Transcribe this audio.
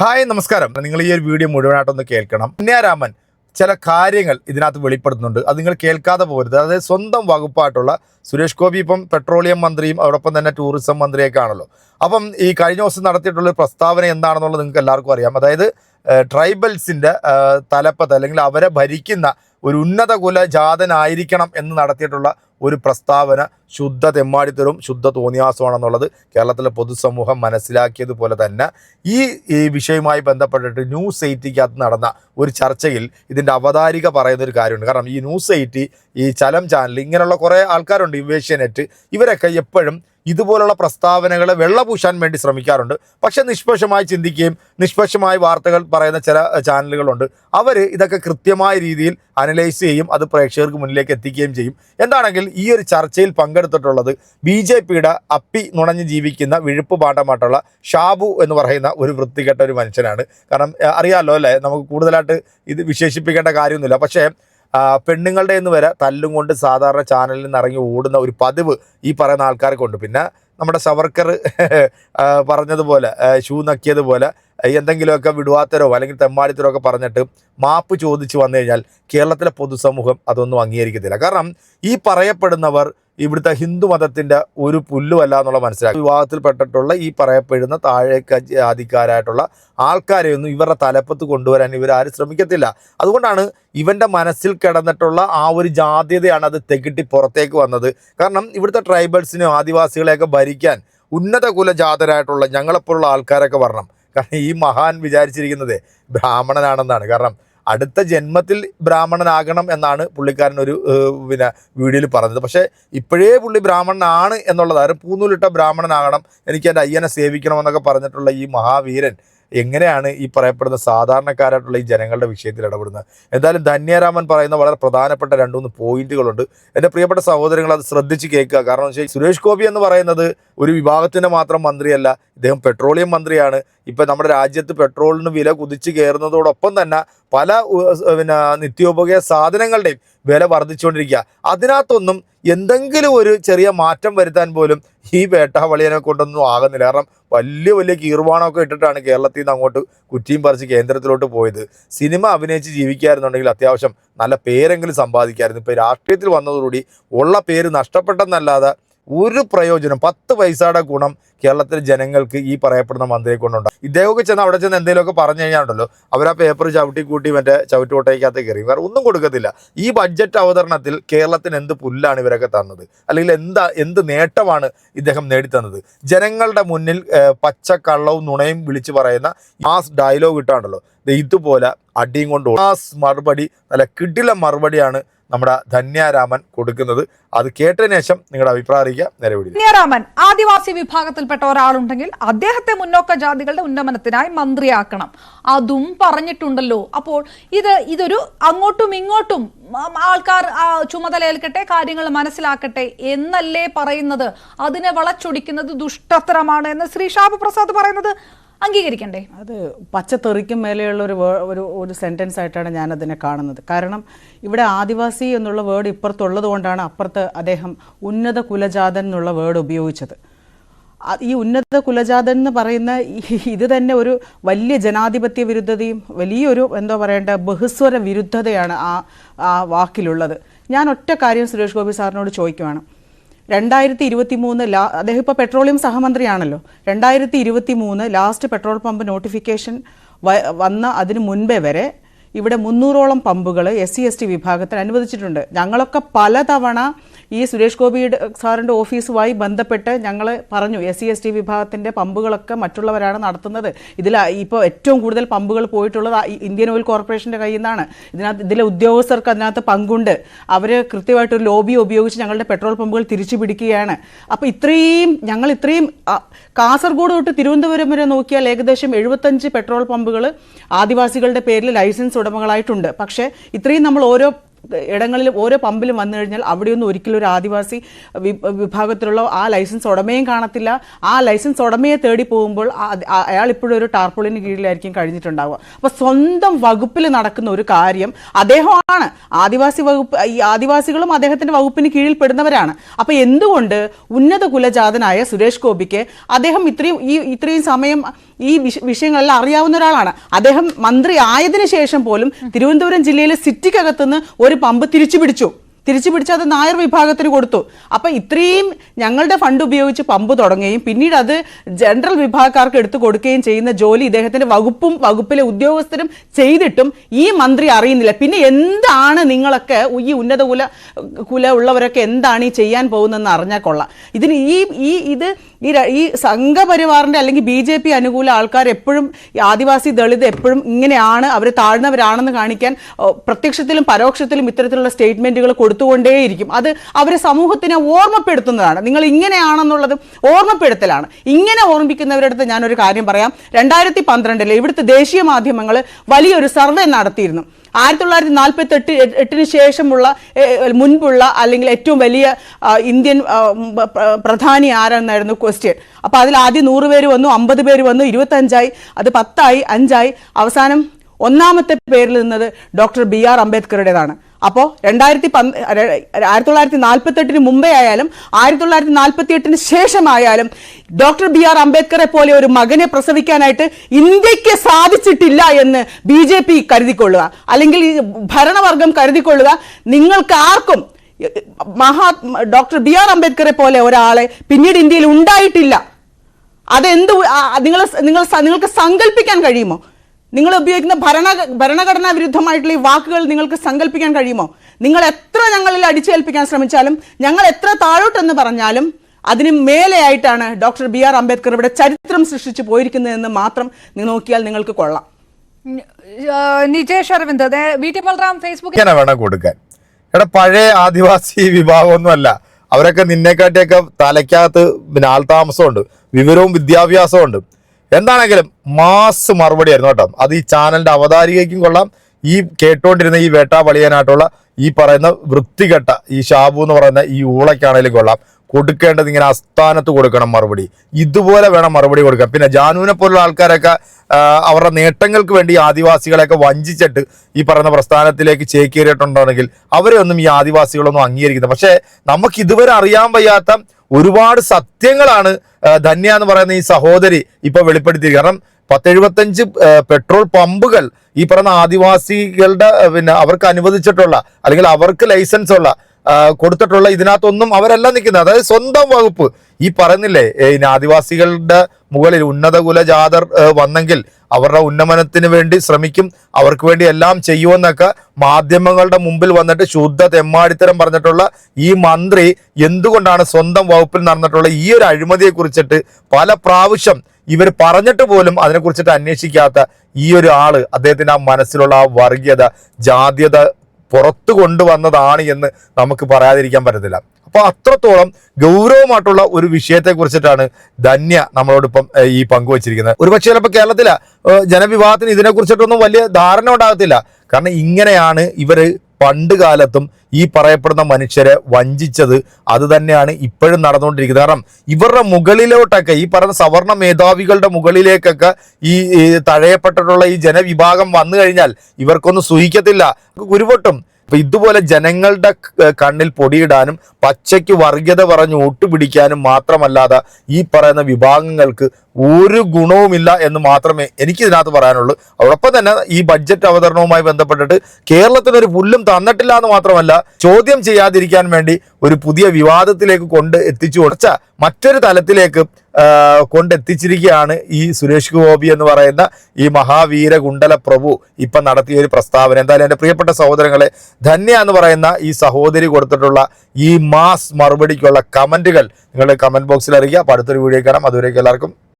Hi നമസ്കാരം. നിങ്ങൾ ഈ ഒരു വീഡിയോ മുഴുവനായിട്ടൊന്ന് കേൾക്കണം. കന്യാരാമൻ ചില കാര്യങ്ങൾ ഇതിനകത്ത് വെളിപ്പെടുത്തുന്നുണ്ട്. അത് നിങ്ങൾ കേൾക്കാതെ പോരുത് അതായത് സ്വന്തം വകുപ്പായിട്ടുള്ള സുരേഷ് ഗോപി ഇപ്പം പെട്രോളിയം മന്ത്രിയും അതോടൊപ്പം തന്നെ ടൂറിസം മന്ത്രിയൊക്കെ ആണല്ലോ. അപ്പം ഈ കഴിഞ്ഞ ദിവസം നടത്തിയിട്ടുള്ള പ്രസ്താവന എന്താണെന്നുള്ളത് നിങ്ങൾക്ക് എല്ലാവർക്കും അറിയാം. അതായത് ട്രൈബൽസിന്റെ തലപ്പത്ത് അല്ലെങ്കിൽ അവരെ ഭരിക്കുന്ന ഒരു ഉന്നത കുല ജാതനായിരിക്കണം എന്ന് നടത്തിയിട്ടുള്ള ഒരു പ്രസ്താവന ശുദ്ധ തെമ്മാടിത്തരും ശുദ്ധ തോന്നിയാസമാണെന്നുള്ളത് കേരളത്തിലെ പൊതുസമൂഹം മനസ്സിലാക്കിയതുപോലെ തന്നെ ഈ ഈ വിഷയവുമായി ബന്ധപ്പെട്ടിട്ട് ന്യൂസ് എയ്റ്റിക്കകത്ത് നടന്ന ഒരു ചർച്ചയിൽ ഇതിന്റെ അവതാരിക പറയുന്ന ഒരു കാര്യമുണ്ട്. കാരണം ഈ ന്യൂസ് എയ്റ്റി ഈ ചലം ചാനൽ ഇങ്ങനെയുള്ള കുറേ ആൾക്കാരുണ്ട് ഇവേഷ്യ നെറ്റ്. ഇവരൊക്കെ എപ്പോഴും ഇതുപോലുള്ള പ്രസ്താവനകളെ വെള്ളപൂശാൻ വേണ്ടി ശ്രമിക്കാറുണ്ട്. പക്ഷേ നിഷ്പക്ഷമായി ചിന്തിക്കുകയും നിഷ്പക്ഷമായ വാർത്തകൾ പറയുന്ന ചില ചാനലുകളുണ്ട്. അവർ ഇതൊക്കെ കൃത്യമായ രീതിയിൽ അനലൈസ് ചെയ്യും അത് പ്രേക്ഷകർക്ക് മുന്നിലേക്ക് എത്തിക്കുകയും ചെയ്യും. എന്താണെങ്കിൽ ഈ ഒരു ചർച്ചയിൽ പങ്കെടുത്തിട്ടുള്ളത് ബി ജെ പിയുടെ അപ്പി നുണഞ്ഞ് ജീവിക്കുന്ന വിഴുപ്പ് പാട്ടമായിട്ടുള്ള ഷാബു എന്ന് പറയുന്ന ഒരു വൃത്തികെട്ട ഒരു മനുഷ്യനാണ്. കാരണം അറിയാമല്ലോ അല്ലേ? നമുക്ക് കൂടുതലായിട്ട് ഇത് വിശേഷിപ്പിക്കേണ്ട കാര്യമൊന്നുമില്ല. പക്ഷേ പെണ്ണുങ്ങളുടെ എന്ന് വരെ തല്ലും കൊണ്ട് സാധാരണ ചാനലിൽ നിന്ന് ഇറങ്ങി ഓടുന്ന ഒരു പതിവ് ഈ പറയുന്ന ആൾക്കാർക്കുണ്ട് പിന്നെ നമ്മുടെ സവർക്കർ പറഞ്ഞതുപോലെ ഷൂ നക്കിയതുപോലെ എന്തെങ്കിലുമൊക്കെ വിടുവാത്തരോ അല്ലെങ്കിൽ തെമ്മാടിത്തരോ ഒക്കെ പറഞ്ഞിട്ട് മാപ്പ് ചോദിച്ചു വന്നു കഴിഞ്ഞാൽ കേരളത്തിലെ പൊതുസമൂഹം അതൊന്നും അംഗീകരിക്കത്തില്ല. കാരണം ഈ പറയപ്പെടുന്നവർ ഇവിടുത്തെ ഹിന്ദു മതത്തിന്റെ ഒരു പുല്ലുമല്ല എന്നുള്ള മനസ്സിലാക്കി. വിവാഹത്തിൽപ്പെട്ടിട്ടുള്ള ഈ പറയപ്പെടുന്ന താഴേക്ക് ജാതിക്കാരായിട്ടുള്ള ആൾക്കാരെയൊന്നും ഇവരുടെ തലപ്പത്ത് കൊണ്ടുവരാൻ ഇവരാരും ശ്രമിക്കത്തില്ല. അതുകൊണ്ടാണ് ഇവന്റെ മനസ്സിൽ കിടന്നിട്ടുള്ള ആ ഒരു ജാതീയതയാണ് അത് തെകിട്ടി പുറത്തേക്ക് വന്നത്. കാരണം ഇവിടുത്തെ ട്രൈബൽസിനെയോ ആദിവാസികളെയൊക്കെ ഭരിക്കാൻ ഉന്നത കുലജാതരായിട്ടുള്ള ഞങ്ങളെപ്പോലുള്ള ആൾക്കാരൊക്കെ വരണം. കാരണം ഈ മഹാൻ വിചാരിച്ചിരിക്കുന്നത് ബ്രാഹ്മണനാണെന്നാണ്. കാരണം അടുത്ത ജന്മത്തിൽ ബ്രാഹ്മണനാകണം എന്നാണ് പുള്ളിക്കാരൻ ഒരു പിന്നെ വീഡിയോയിൽ പറഞ്ഞത്. പക്ഷേ ഇപ്പോഴേ പുള്ളി ബ്രാഹ്മണനാണ് എന്നുള്ളത് അതായത് പൂന്നൂലിട്ട ബ്രാഹ്മണനാകണം എനിക്ക് എന്റെ അയ്യനെ സേവിക്കണമെന്നൊക്കെ പറഞ്ഞിട്ടുള്ള ഈ മഹാവീരൻ എങ്ങനെയാണ് ഈ പറയപ്പെടുന്ന സാധാരണക്കാരായിട്ടുള്ള ഈ ജനങ്ങളുടെ വിഷയത്തിൽ ഇടപെടുന്നത്? എന്തായാലും ധന്യരാമൻ പറയുന്ന വളരെ പ്രധാനപ്പെട്ട രണ്ട് മൂന്ന് പോയിന്റുകളുണ്ട്. എന്റെ പ്രിയപ്പെട്ട സഹോദരങ്ങൾ അത് ശ്രദ്ധിച്ച് കേൾക്കുക. കാരണം വെച്ചാൽ സുരേഷ് ഗോപി എന്ന് പറയുന്നത് ഒരു വിഭാഗത്തിന്റെ മാത്രം മന്ത്രിയല്ല ഇദ്ദേഹം പെട്രോളിയം മന്ത്രിയാണ്. ഇപ്പം നമ്മുടെ രാജ്യത്ത് പെട്രോളിന് വില കുതിച്ച് കയറുന്നതോടൊപ്പം തന്നെ പല പിന്നെ നിത്യോപയോഗ സാധനങ്ങളുടെയും വില വർദ്ധിച്ചുകൊണ്ടിരിക്കുക. അതിനകത്തൊന്നും എന്തെങ്കിലും ഒരു ചെറിയ മാറ്റം വരുത്താൻ പോലും ഈ വേട്ടാവളിയനെ കൊണ്ടൊന്നും ആകുന്നില്ല. കാരണം വലിയ വലിയ കീർവാണമൊക്കെ ഇട്ടിട്ടാണ് കേരളത്തിൽ നിന്ന് അങ്ങോട്ട് കുറ്റിയും പറിച്ച് കേന്ദ്രത്തിലോട്ട് പോയത്. സിനിമ അഭിനയിച്ച് ജീവിക്കാറുണ്ടെങ്കിൽ അത്യാവശ്യം നല്ല പേരെങ്കിലും സമ്പാദിക്കായിരുന്നു. ഇപ്പോൾ രാഷ്ട്രീയത്തിൽ വന്നതോടുകൂടി ഉള്ള പേര് നഷ്ടപ്പെട്ടെന്നല്ലാതെ ഒരു പ്രയോജനം പത്ത് പൈസയുടെ ഗുണം കേരളത്തിലെ ജനങ്ങൾക്ക് ഈ പറയപ്പെടുന്ന മന്ത്രിയെ കൊണ്ടുണ്ടാകും. ഇദ്ദേഹമൊക്കെ ചെന്ന് അവിടെ ചെന്ന് എന്തെങ്കിലുമൊക്കെ പറഞ്ഞു കഴിഞ്ഞാണ്ടല്ലോ അവർ ആ പേപ്പർ ചവിട്ടി കൂട്ടി മറ്റേ ചവിട്ടുകൊട്ടയ്ക്കകത്ത് കയറി. വേറെ ഒന്നും കൊടുക്കത്തില്ല. ഈ ബഡ്ജറ്റ് അവതരണത്തിൽ കേരളത്തിന് എന്ത് പുല്ലാണ് ഇവരൊക്കെ തന്നത്? അല്ലെങ്കിൽ എന്താ എന്ത് നേട്ടമാണ് ഇദ്ദേഹം നേടിത്തന്നത്? ജനങ്ങളുടെ മുന്നിൽ പച്ചക്കള്ളവും നുണയും വിളിച്ചു പറയുന്ന മാസ് ഡയലോഗ് ഇട്ടാണ്ടല്ലോ. ഇതുപോലെ അടിയും കൊണ്ട് മാസ് മറുപടി നല്ല കിടില മറുപടിയാണ് നമ്മുടെ ധന്യാരാമൻ കൊടുക്കുന്നത്. അത് കേട്ടതിന് ശേഷം നിങ്ങളുടെ അഭിപ്രായം അറിയിക്കുക. നിലവിളി ധന്യാരാമൻ ആദിവാസി വിഭാഗത്തിൽപ്പെട്ട ഒരാളുണ്ടെങ്കിൽ അദ്ദേഹത്തെ മുന്നോക്ക ജാതികളുടെ ഉന്നമനത്തിനായി മന്ത്രിയാക്കണം. അതും പറഞ്ഞിട്ടുണ്ടല്ലോ. അപ്പോൾ ഇത് ഇതൊരു അങ്ങോട്ടും ഇങ്ങോട്ടും ആൾക്കാർ ചുമതല ഏൽക്കട്ടെ കാര്യങ്ങൾ മനസ്സിലാക്കട്ടെ എന്നല്ലേ പറയുന്നത്? അതിനെ വളച്ചൊടിക്കുന്നത് ദുഷ്ടത്തരമാണ് എന്ന് ശ്രീ ഷാബു പ്രസാദ് പറയുന്നത്. അംഗീകരിക്കണ്ടേ? അത് പച്ചത്തെറിക്കും മേലെയുള്ള ഒരു ഒരു ഒരു സെന്റൻസ് ആയിട്ടാണ് ഞാൻ അതിനെ കാണുന്നത്. കാരണം ഇവിടെ ആദിവാസി എന്നുള്ള വേർഡ് ഇപ്പുറത്തുള്ളത് കൊണ്ടാണ് അപ്പുറത്ത് അദ്ദേഹം ഉന്നത കുലജാതൻ എന്നുള്ള വേർഡ് ഉപയോഗിച്ചത്. ഈ ഉന്നത കുലജാതൻ എന്ന് പറയുന്ന ഇത് തന്നെ ഒരു വലിയ ജനാധിപത്യ വിരുദ്ധതയും വലിയൊരു എന്താ പറയേണ്ട ബഹുസ്വര വിരുദ്ധതയാണ് ആ ആ വാക്കിലുള്ളത്. ഞാൻ ഒറ്റ കാര്യം സുരേഷ് ഗോപി സാറിനോട് ചോദിക്കുവാണ്. രണ്ടായിരത്തി ഇരുപത്തി മൂന്ന് ലാ അദ്ദേഹം ഇപ്പോൾ പെട്രോളിയം സഹമന്ത്രിയാണല്ലോ. രണ്ടായിരത്തി ഇരുപത്തി മൂന്ന് ലാസ്റ്റ് പെട്രോൾ പമ്പ് നോട്ടിഫിക്കേഷൻ വന്ന അതിന് മുൻപേ വരെ ഇവിടെ മുന്നൂറോളം പമ്പുകൾ എസ് സി എസ് ടി വിഭാഗത്തിന് അനുവദിച്ചിട്ടുണ്ട്. ഞങ്ങളൊക്കെ പലതവണ ഈ സുരേഷ് ഗോപിയുടെ സാറിന്റെ ഓഫീസുമായി ബന്ധപ്പെട്ട് ഞങ്ങൾ പറഞ്ഞു എസ് സി എസ് ടി വിഭാഗത്തിന്റെ പമ്പുകളൊക്കെ മറ്റുള്ളവരാണ് നടത്തുന്നത്. ഇതിൽ ഇപ്പോൾ ഏറ്റവും കൂടുതൽ പമ്പുകൾ പോയിട്ടുള്ളത് ഇന്ത്യൻ ഓയിൽ കോർപ്പറേഷന്റെ കയ്യിൽ നിന്നാണ്. ഇതിനകത്ത് ഇതിലെ ഉദ്യോഗസ്ഥർക്ക് അതിനകത്ത് പങ്കുണ്ട്. അവർ കൃത്യമായിട്ടൊരു ലോബി ഉപയോഗിച്ച് ഞങ്ങളുടെ പെട്രോൾ പമ്പുകൾ തിരിച്ചു പിടിക്കുകയാണ്. അപ്പോൾ ഇത്രയും ഞങ്ങൾ ഇത്രയും കാസർഗോഡ് തൊട്ട് തിരുവനന്തപുരം വരെ നോക്കിയാൽ ഏകദേശം എഴുപത്തഞ്ച് പെട്രോൾ പമ്പുകൾ ആദിവാസികളുടെ പേരിൽ ലൈസൻസ് ഉടമകളായിട്ടുണ്ട്. പക്ഷേ ഇത്രയും നമ്മൾ ഓരോ ഇടങ്ങളിൽ ഓരോ പമ്പിലും വന്നു കഴിഞ്ഞാൽ അവിടെയൊന്നും ഒരിക്കലും ഒരു ആദിവാസി വിഭാഗത്തിലുള്ള ആ ലൈസൻസ് ഉടമയും കാണത്തില്ല. ആ ലൈസൻസ് ഉടമയെ തേടി പോകുമ്പോൾ അയാൾ ഇപ്പോഴും ഒരു ടാർപോളിന് കീഴിലായിരിക്കും കഴിഞ്ഞിട്ടുണ്ടാവുക. അപ്പോൾ സ്വന്തം വകുപ്പിൽ നടക്കുന്ന ഒരു കാര്യം അദ്ദേഹമാണ്. ആദിവാസി വകുപ്പ് ഈ ആദിവാസികളും അദ്ദേഹത്തിന്റെ വകുപ്പിന് കീഴിൽ പെടുന്നവരാണ്. അപ്പോൾ എന്തുകൊണ്ട് ഉന്നത കുലജാതനായ സുരേഷ് ഗോപിക്ക് അദ്ദേഹം ഇത്രയും ഈ ഇത്രയും സമയം ഈ വിഷ- വിഷയങ്ങളെല്ലാം അറിയാവുന്ന ഒരാളാണ്. അദ്ദേഹം മന്ത്രി ആയതിനു ശേഷം പോലും തിരുവനന്തപുരം ജില്ലയിലെ സിറ്റിക്കകത്തുനിന്ന് ഒരു പമ്പ് തിരിച്ചു പിടിച്ചു തിരിച്ചു പിടിച്ച് അത് നായർ വിഭാഗത്തിന് കൊടുത്തു. അപ്പൊ ഇത്രയും ഞങ്ങളുടെ ഫണ്ട് ഉപയോഗിച്ച് പമ്പ് തുടങ്ങുകയും പിന്നീട് അത് ജനറൽ വിഭാഗക്കാർക്ക് എടുത്തു കൊടുക്കുകയും ചെയ്യുന്ന ജോലി ഇദ്ദേഹത്തിന്റെ വകുപ്പും വകുപ്പിലെ ഉദ്യോഗസ്ഥരും ചെയ്തിട്ടും ഈ മന്ത്രി അറിയുന്നില്ല. പിന്നെ എന്താണ് നിങ്ങളൊക്കെ ഈ ഉന്നത കുല കുല ഉള്ളവരൊക്കെ എന്താണ് ഈ ചെയ്യാൻ പോകുന്നതെന്ന് അറിഞ്ഞാൽ കൊള്ളാം. ഇതിന് ഈ ഈ ഇത് ഈ ഈ അല്ലെങ്കിൽ ബി ജെ പി അനുകൂല ആൾക്കാർ എപ്പോഴും ആദിവാസി ദളിത് എപ്പോഴും ഇങ്ങനെയാണ് അവർ താഴ്ന്നവരാണെന്ന് കാണിക്കാൻ പ്രത്യക്ഷത്തിലും പരോക്ഷത്തിലും ഇത്തരത്തിലുള്ള സ്റ്റേറ്റ്മെന്റുകൾ കൊടുത്തുകൊണ്ടേയിരിക്കും. അത് അവർ സമൂഹത്തിനെ ഓർമ്മപ്പെടുത്തുന്നതാണ്. നിങ്ങൾ ഇങ്ങനെയാണെന്നുള്ളത് ഓർമ്മപ്പെടുത്തലാണ്. ഇങ്ങനെ ഓർമ്മിക്കുന്നവരുടെ അടുത്ത് ഞാനൊരു കാര്യം പറയാം. രണ്ടായിരത്തി പന്ത്രണ്ടിൽ ഇവിടുത്തെ ദേശീയ മാധ്യമങ്ങൾ വലിയൊരു സർവേ നടത്തിയിരുന്നു. ആയിരത്തി തൊള്ളായിരത്തി നാൽപ്പത്തി എട്ട് എട്ടിന് ശേഷമുള്ള മുൻപുള്ള അല്ലെങ്കിൽ ഏറ്റവും വലിയ ഇന്ത്യൻ പ്രധാനി ആരെന്നായിരുന്നു ക്വസ്റ്റ്യൻ അപ്പോൾ അതിൽ ആദ്യം നൂറ് പേര് വന്നു അമ്പത് പേര് വന്നു ഇരുപത്തഞ്ചായി അത് പത്തായി അഞ്ചായി. അവസാനം ഒന്നാമത്തെ പേരിൽ നിന്നത് ഡോക്ടർ ബി ആർ അംബേദ്കറുടേതാണ്. അപ്പോൾ രണ്ടായിരത്തി പന്ത് ആയിരത്തി തൊള്ളായിരത്തി നാൽപ്പത്തെട്ടിന് മുമ്പേ ആയാലും ആയിരത്തി തൊള്ളായിരത്തി നാൽപ്പത്തി എട്ടിന് ശേഷമായാലും ഡോക്ടർ ബി ആർ അംബേദ്കറെ പോലെ ഒരു മകനെ പ്രസവിക്കാനായിട്ട് ഇന്ത്യയ്ക്ക് സാധിച്ചിട്ടില്ല എന്ന് ബി ജെ പി കരുതിക്കൊള്ളുക. അല്ലെങ്കിൽ ഈ ഭരണവർഗം കരുതിക്കൊള്ളുക. നിങ്ങൾക്ക് ആർക്കും മഹാ ഡോക്ടർ ബി ആർ അംബേദ്കറെ പോലെ ഒരാളെ പിന്നീട് ഇന്ത്യയിൽ ഉണ്ടായിട്ടില്ല. അതെന്ത് നിങ്ങൾ നിങ്ങൾ നിങ്ങൾക്ക് സങ്കല്പിക്കാൻ കഴിയുമോ? നിങ്ങൾ ഉപയോഗിക്കുന്ന ഭരണ ഭരണഘടനാ വിരുദ്ധമായിട്ടുള്ള ഈ വാക്കുകൾ നിങ്ങൾക്ക് സങ്കല്പിക്കാൻ കഴിയുമോ? നിങ്ങൾ എത്ര ഞങ്ങളിൽ അടിച്ചേൽപ്പിക്കാൻ ശ്രമിച്ചാലും ഞങ്ങൾ എത്ര താഴോട്ടെന്ന് പറഞ്ഞാലും അതിന് മേലെയായിട്ടാണ് ഡോക്ടർ ബി ആർ അംബേദ്കർ ഇവിടെ ചരിത്രം സൃഷ്ടിച്ചു പോയിരിക്കുന്നതെന്ന് മാത്രം നിങ്ങൾ നോക്കിയാൽ നിങ്ങൾക്ക് കൊള്ളാം. നിജേഷ് അരവിന്ദ് അതെ വി ടി ബൽറാം ഫേസ്ബുക്കിൽ ഇങ്ങനെ വേണം കൊടുക്കാൻ. എടാ പഴയ ആദിവാസി വിഭാഗമൊന്നുമല്ല. അവരൊക്കെ നിന്നെക്കാട്ടിയൊക്കെ തലയ്ക്കകത്ത് പിന്നെ ആൾതാമസമുണ്ട് വിവരവും വിദ്യാഭ്യാസവും ഉണ്ട് എന്താണെങ്കിലും മാസ് മറുപടി ആയിരുന്നു കേട്ടോ. അത് ഈ ചാനലിന്റെ അവതാരികയ്ക്കും കൊള്ളാം. ഈ കേട്ടോണ്ടിരുന്ന ഈ വേട്ടാവളിയനായിട്ടുള്ള ഈ പറയുന്ന വൃത്തികെട്ട ഈ ഷാബു എന്ന് പറയുന്ന ഈ ഊളയ്ക്കാണേലും കൊള്ളാം. കൊടുക്കേണ്ടത് ഇങ്ങനെ അസ്ഥാനത്ത് കൊടുക്കണം മറുപടി. ഇതുപോലെ വേണം മറുപടി കൊടുക്കാൻ. പിന്നെ ജാനുവിനെ പോലുള്ള ആൾക്കാരൊക്കെ അവരുടെ നേട്ടങ്ങൾക്ക് വേണ്ടി ആദിവാസികളെയൊക്കെ വഞ്ചിച്ചിട്ട് ഈ പറയുന്ന പ്രസ്ഥാനത്തിലേക്ക് ചേക്കേറിയിട്ടുണ്ടെങ്കിൽ അവരെ ഒന്നും ഈ ആദിവാസികളൊന്നും അംഗീകരിക്കുന്നത് പക്ഷേ നമുക്ക് ഇതുവരെ അറിയാൻ വയ്യാത്ത ഒരുപാട് സത്യങ്ങളാണ് ധന്യ എന്ന് പറയുന്ന ഈ സഹോദരി ഇപ്പൊ വെളിപ്പെടുത്തിയത് കാരണം പത്തെഴുപത്തഞ്ച് പെട്രോൾ പമ്പുകൾ ഈ പറയുന്ന ആദിവാസികളുടെ പിന്നെ അവർക്ക് അനുവദിച്ചിട്ടുള്ള അല്ലെങ്കിൽ അവർക്ക് ലൈസൻസ് ഉള്ള കൊടുത്തിട്ടുള്ള ഇതിനകത്തൊന്നും അവരല്ല നിൽക്കുന്നത്. അതായത് സ്വന്തം വകുപ്പ്. ഈ പറഞ്ഞില്ലേ ഇനി ആദിവാസികളുടെ മുകളിൽ ഉന്നത കുലജാതർ വന്നെങ്കിൽ അവരുടെ ഉന്നമനത്തിന് വേണ്ടി ശ്രമിക്കും അവർക്ക് വേണ്ടി എല്ലാം ചെയ്യുമെന്നൊക്കെ മാധ്യമങ്ങളുടെ മുമ്പിൽ വന്നിട്ട് ശുദ്ധ തെമ്മാടിത്തരം പറഞ്ഞിട്ടുള്ള ഈ മന്ത്രി എന്തുകൊണ്ടാണ് സ്വന്തം വകുപ്പിൽ നടന്നിട്ടുള്ള ഈ ഒരു അഴിമതിയെ കുറിച്ചിട്ട് പല പ്രാവശ്യം ഇവർ പറഞ്ഞിട്ട് പോലും അതിനെക്കുറിച്ചിട്ട് അന്വേഷിക്കാത്ത ഈ ഒരു ആൾ അദ്ദേഹത്തിന്റെ ആ മനസ്സിലുള്ള ആ വർഗീയത ജാത്യത പുറത്തു കൊണ്ടുവന്നതാണ് എന്ന് നമുക്ക് പറയാതിരിക്കാൻ പറ്റത്തില്ല. അപ്പൊ അത്രത്തോളം ഗൗരവമായിട്ടുള്ള ഒരു വിഷയത്തെ കുറിച്ചിട്ടാണ് ധന്യ നമ്മളോടൊപ്പം ഈ പങ്കുവച്ചിരിക്കുന്നത്. ഒരുപക്ഷെ ചിലപ്പോൾ കേരളത്തിലെ ജനവിഭാഗത്തിന് ഇതിനെ കുറിച്ചിട്ടൊന്നും വലിയ ധാരണ ഉണ്ടാകത്തില്ല. കാരണം ഇങ്ങനെയാണ് ഇവർ പണ്ട് കാലത്തും ഈ പറയപ്പെടുന്ന മനുഷ്യരെ വഞ്ചിച്ചത് അത് തന്നെയാണ് ഇപ്പോഴും നടന്നുകൊണ്ടിരിക്കുന്നത്. കാരണം ഇവരുടെ മുകളിലോട്ടൊക്കെ ഈ പറഞ്ഞ സവർണ മേധാവികളുടെ മുകളിലേക്കൊക്കെ ഈ തഴയപ്പെട്ടിട്ടുള്ള ഈ ജനവിഭാഗം വന്നു കഴിഞ്ഞാൽ ഇവർക്കൊന്നും സൂഹിക്കത്തില്ല. ഗുരുവട്ടും അപ്പൊ ഇതുപോലെ ജനങ്ങളുടെ കണ്ണിൽ പൊടിയിടാനും പച്ചയ്ക്ക് വർഗീയത പറഞ്ഞ് ഒട്ടുപിടിക്കാനും മാത്രമല്ലാതെ ഈ പറയുന്ന വിഭാഗങ്ങൾക്ക് ഒരു ഗുണവുമില്ല എന്ന് മാത്രമേ എനിക്ക് ഇതിനകത്ത് പറയാനുള്ളൂ. അതോടൊപ്പം തന്നെ ഈ ബഡ്ജറ്റ് അവതരണവുമായി ബന്ധപ്പെട്ടിട്ട് കേരളത്തിന് ഒരു പുല്ലും തന്നിട്ടില്ല എന്ന് മാത്രമല്ല ചോദ്യം ചെയ്യാതിരിക്കാൻ വേണ്ടി ഒരു പുതിയ വിവാദത്തിലേക്ക് കൊണ്ട് എത്തിച്ചു കൊടുച്ച മറ്റൊരു തലത്തിലേക്ക് കൊണ്ടെത്തിച്ചിരിക്കുകയാണ് ഈ സുരേഷ് ഗോപി എന്ന് പറയുന്ന ഈ മഹാവീര ഗുണ്ടല പ്രഭു ഇപ്പൊ നടത്തിയ ഒരു പ്രസ്താവന. എന്തായാലും എന്റെ പ്രിയപ്പെട്ട സഹോദരങ്ങളെ ധന്യ എന്ന് പറയുന്ന ഈ സഹോദരി കൊടുത്തിട്ടുള്ള ഈ മാസ് മറുപടിക്കുള്ള കമന്റുകൾ നിങ്ങളുടെ കമന്റ് ബോക്സിൽ അറിയിക്കുക. അപ്പോൾ അടുത്തൊരു വീഡിയോ കാണാം. അതുവരേക്കും എല്ലാവർക്കും